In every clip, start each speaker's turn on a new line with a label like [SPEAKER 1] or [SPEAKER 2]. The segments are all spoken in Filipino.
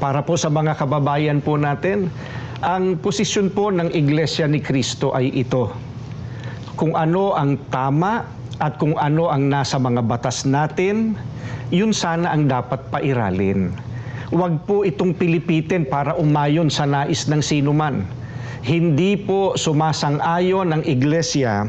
[SPEAKER 1] Para po sa mga kababayan po natin, ang posisyon po ng Iglesia ni Kristo ay ito. Kung ano ang tama at kung ano ang nasa mga batas natin, yun sana ang dapat pairalin. Huwag po itong pilipitin para umayon sa nais ng sinuman. Hindi po sumasang-ayon ng Iglesia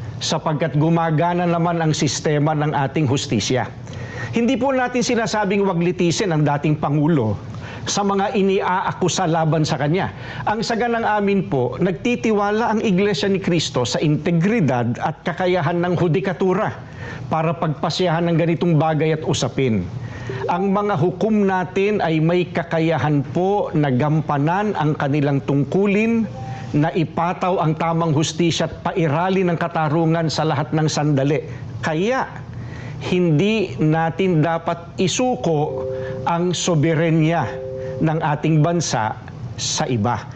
[SPEAKER 1] Sapagkat gumagana naman ang sistema ng ating hustisya. Hindi po natin sinasabing wag litisin ang dating Pangulo sa mga iniaakusa laban sa kanya. Ang saganang amin po, nagtitiwala ang Iglesia ni Kristo sa integridad at kakayahan ng hudikatura para pagpasyahan ng ganitong bagay at usapin. Ang mga hukom natin ay may kakayahan po na gampanan ang kanilang tungkulin na ipataw ang tamang hustisya at pairali ng katarungan sa lahat ng sandali. Kaya, hindi natin dapat isuko ang soberenya ng ating bansa sa iba.